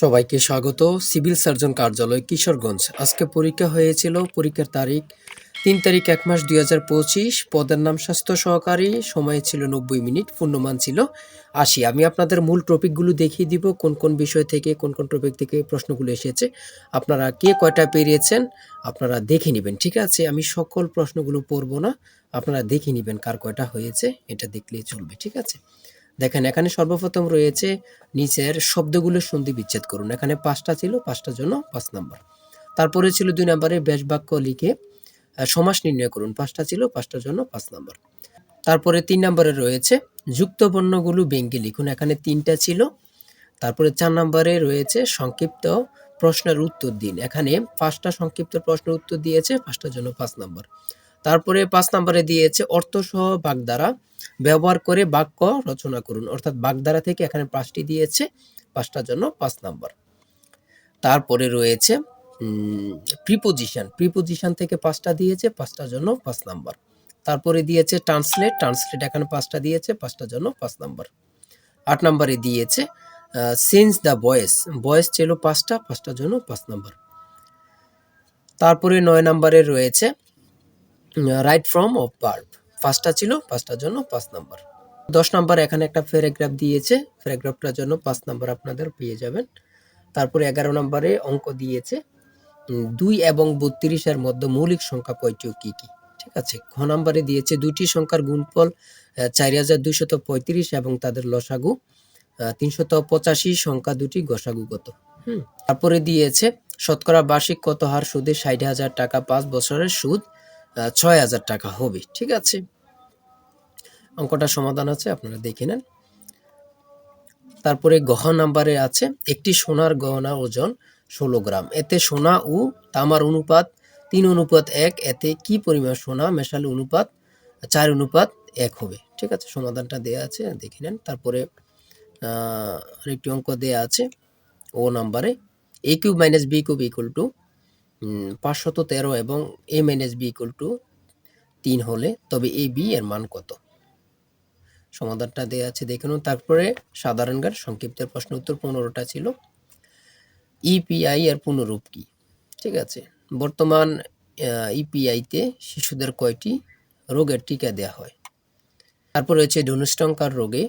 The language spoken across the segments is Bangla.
সবাইকে স্বাগত সিভিল সার্জন কার্যালয় কিশোরগঞ্জ। আজকে পরীক্ষা হয়েছিল, পরীক্ষার তারিখ তিন তারিখ এক মাস দুই হাজার পঁচিশ। পদের নাম স্বাস্থ্য সহকারী, সময় ছিল নব্বই মিনিট, পূর্ণমান ছিল আশি। আমি আপনাদের মূল টপিকগুলো দেখিয়ে দিব, কোন কোন বিষয় থেকে, কোন কোন টপিক থেকে প্রশ্নগুলো এসেছে। আপনারা কে কয়টা পেরিয়েছেন, আপনারা দেখে নেবেন, ঠিক আছে? আমি সকল প্রশ্নগুলো পড়ব না, আপনারা দেখে নেবেন কার কয়টা হয়েছে, এটা দেখলেই চলবে, ঠিক আছে? দেখেন, এখানে সর্বপ্রথম রয়েছে নিচের শব্দগুলো সন্ধি বিচ্ছেদ করুন। এখানে পাঁচটা ছিল, পাঁচটার জন্য পাঁচ নাম্বার। তারপরে ছিল দুই নম্বরে ব্যাস বাক্য লিখে সমাস নির্ণয় করুন। পাঁচটা ছিল, পাঁচটার জন্য পাঁচ নাম্বার। তারপরে তিন নম্বরে রয়েছে যুক্ত বর্ণগুলো ব্যঙ্গে লিখুন। এখানে তিনটা ছিল, তারপরে চার নম্বরে রয়েছে সংক্ষিপ্ত প্রশ্নের উত্তর দিন। এখানে পাঁচটা সংক্ষিপ্ত প্রশ্নের উত্তর দিয়েছে, পাঁচটার জন্য পাঁচ নাম্বার। তারপরে পাঁচ নম্বরে দিয়েছে অর্থসহ বাগধারা ব্যবহার করে বাক্য রচনা করুন। অর্থাৎ বাগধারা থেকে এখানে পাঁচটি দিয়েছে, পাঁচটার জন্য পাঁচ নাম্বার। তারপরে রয়েছে প্রিপোজিশন প্রিপোজিশন থেকে পাঁচটা দিয়েছে, পাঁচটার জন্য পাঁচ নাম্বার। তারপরে দিয়েছে ট্রান্সলেট ট্রান্সলেট এখানে পাঁচটা দিয়েছে, পাঁচটার জন্য পাঁচ নাম্বার। আট নম্বরে দিয়েছে সেন্স দ্য বয়েস বয়েস ছিল পাঁচটা, পাঁচটার জন্য পাঁচ নাম্বার। তারপরে নয় নম্বরে রয়েছে রাইট ফ্রম অফ ভার্ব পাঁচটা ছিল পাঁচটার জন্য পাঁচ নাম্বার দশ নাম্বার এখানে একটা প্যারাগ্রাফ দিয়েছে প্যারাগ্রাফটার জন্য পাঁচ নাম্বার আপনাদের পেয়ে যাবেন। তারপরে এগারো নম্বরে অঙ্ক দিয়েছে দুই এবং বত্রিশের মধ্যে মৌলিক সংখ্যা কয়টি ও কী কি? ঠিক আছে খ নম্বরে দিয়েছে দুইটি সংখ্যার গুণফল চার হাজার দুইশত পঁয়ত্রিশ এবং তাদের লসাগু তিনশত পঁচাশি, সংখ্যা দুটি গসাগু কত হুম, তারপরে দিয়েছে, শতকরা বার্ষিক কত হার সুদে ষাট হাজার টাকা পাঁচ বছরের সুদ ছয় হাজার টাকা হবে, ঠিক আছে? অঙ্কটা সমাধান আছে আপনারা দেখে নেন। তারপরে গহ নাম্বারে আছে, একটি সোনার গহনা ওজন ষোলো গ্রাম। এতে সোনা ও তামার অনুপাত তিন অনুপাত এক, এতে কি পরিমাণ সোনা? মেশালে অনুপাত চার অনুপাত এক হবে, ঠিক আছে? সমাধানটা দেয়া আছে, দেখে নেন। তারপরে আরেকটি অঙ্ক দেয়া আছে, ও নাম্বারে A cube minus B cube equal to পাঁচশত তেরো এবং A minus B equal to তিন হলে, তবে এ বি এর মান কত? সমাধানটা দেওয়া আছে, দেখে নিন। তারপরে সাধারণ সংক্ষিপ্তের প্রশ্ন উত্তর পনেরোটা ছিল। ইপিআই এর পুনরূপ কি? ঠিক আছে। বর্তমান ইপিআইতে শিশুদের কয়টি রোগের টিকা দেওয়া হয়? তারপর রয়েছে ধনুষ্টঙ্কার রোগে।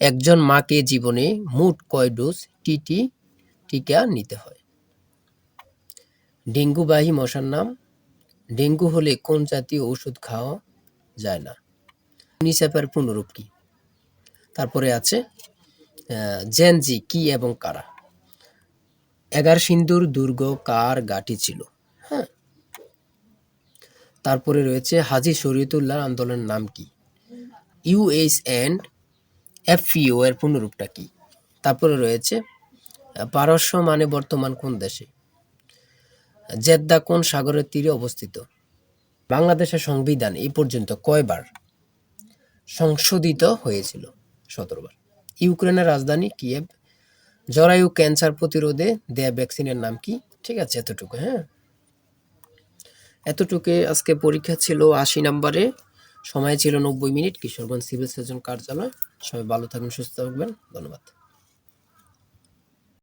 একজন মাকে জীবনে মোট কয় ডোজ টিটি টিকা নিতে হয়? ডেঙ্গুবাহী মশার নাম। ডেঙ্গু হলে কোন জাতীয় ওষুধ খাওয়া যায় না? ইউনিসেফের পুনরূপ কি? তারপরে আছে জেনজি কি এবং কারা? এগার সিন্দুর, দুর্গ, কার, গাটি ছিল হ্যাঁ। তারপরে রয়েছে হাজি শরীয়তুল্লাহ আন্দোলনের নাম কি? ইউএস অ্যান্ড এফপিও এর পুনরূপটা কি? তারপরে রয়েছে পারস্য মানে বর্তমান কোন দেশে? জেদ্দা কোন সাগরের তীরে অবস্থিত? বাংলাদেশের সংবিধান এই পর্যন্ত কয়বার সংশোধিত হয়েছিল? সতেরোবার। ইউক্রেনের রাজধানী কিয়েভ। জরায়ু ক্যান্সার প্রতিরোধে দেয়া ভ্যাকসিনের নাম কি? ঠিক আছে, এতটুকু হ্যাঁ? এতটুকু আজকে পরীক্ষা ছিল আশি নম্বরে। সময় ছিল নব্বই মিনিট। কিশোরগঞ্জ সিভিল সার্জন কার্যালয়। সবাই ভালো থাকবেন, সুস্থ থাকবেন। ধন্যবাদ।